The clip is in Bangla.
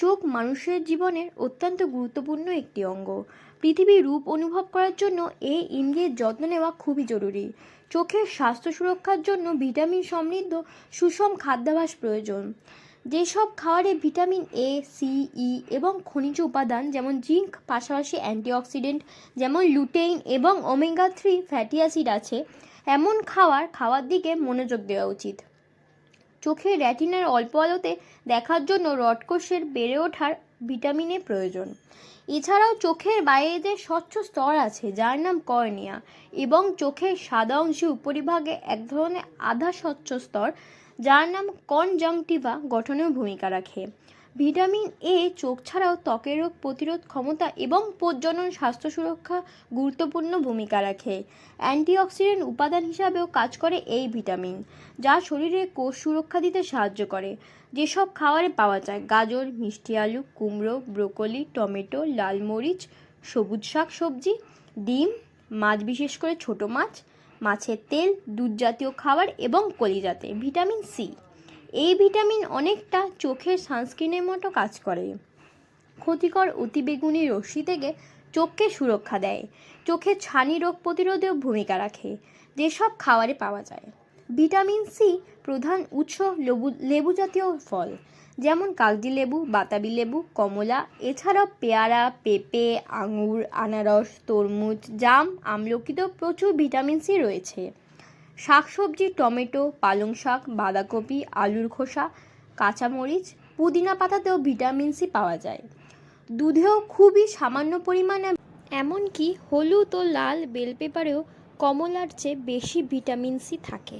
চোখ মানুষের জীবনের অত্যন্ত গুরুত্বপূর্ণ একটি অঙ্গ। পৃথিবীর রূপ অনুভব করার জন্য এই ইন্দ্রিয়ের যত্ন নেওয়া খুবই জরুরি। চোখের স্বাস্থ্য সুরক্ষার জন্য ভিটামিন সমৃদ্ধ, সুষম খাদ্যাভাস প্রয়োজন। যেসব খাবারে ভিটামিন এ সি ই এবং খনিজ উপাদান যেমন জিঙ্ক, পাশাপাশি অ্যান্টিঅক্সিডেন্ট যেমন লুটেইন এবং ওমেগা থ্রি ফ্যাটি অ্যাসিড আছে, এমন খাবার খাওয়ার দিকে মনোযোগ দেওয়া উচিত। চোখের রেটিনার অল্প আলোতে দেখার জন্য রডকোষের বেড়ে ওঠার ভিটামিনের প্রয়োজন। এছাড়াও চোখের বাইরে যে স্বচ্ছ স্তর আছে, যার নাম কর্নিয়া, এবং চোখের সাদা অংশে উপরিভাগে এক ধরনের আধা স্বচ্ছ স্তর, যার নাম কনজাংটিভা গঠনেও ভূমিকা রাখে। ভিটামিন এ চোখ ছাড়াও ত্বকের রোগ প্রতিরোধ ক্ষমতা এবং প্রজনন স্বাস্থ্য সুরক্ষা গুরুত্বপূর্ণ ভূমিকা রাখে। অ্যান্টিঅক্সিডেন্ট উপাদান হিসাবেও কাজ করে এই ভিটামিন, যা শরীরে কোষ সুরক্ষা দিতে সাহায্য করে। যেসব খাবারে পাওয়া যায়, গাজর, মিষ্টি আলু, কুমড়ো, ব্রোকলি, টমেটো, লাল মরিচ, সবুজ শাক সবজি, ডিম, মাছ, বিশেষ করে ছোট মাছ, মাছের তেল দুধ জাতীয় খাবার এবং কলিজাতে। ভিটামিন সি এই ভিটামিন অনেকটা চোখের সানস্ক্রিনের মতো কাজ করে। ক্ষতিকর অতিবেগুনি রশ্মি থেকে চোখকে সুরক্ষা দেয়। চোখের ছানি রোগ প্রতিরোধেও ভূমিকা রাখে। যেসব খাবারে পাওয়া যায়। ভিটামিন সি প্রধান উৎস লেবু লেবু জাতীয় ফল, যেমন কাগজি লেবু, বাতাবি লেবু, কমলা, এছাড়াও পেয়ারা, পেঁপে, আঙুর, আনারস, তরমুজ, জাম, আমলকিতেও প্রচুর ভিটামিন সি রয়েছে। শাকসবজি, টমেটো, পালং শাক, বাঁধাকপি, আলুর খোসা, কাঁচামরিচ, পুদিনা পাতাতেও ভিটামিন সি পাওয়া যায়। দুধেও খুবই সামান্য পরিমাণে এমনকি হলুদ ও লাল বেল পেপারেও কমলার চেয়ে বেশি ভিটামিন সি থাকে।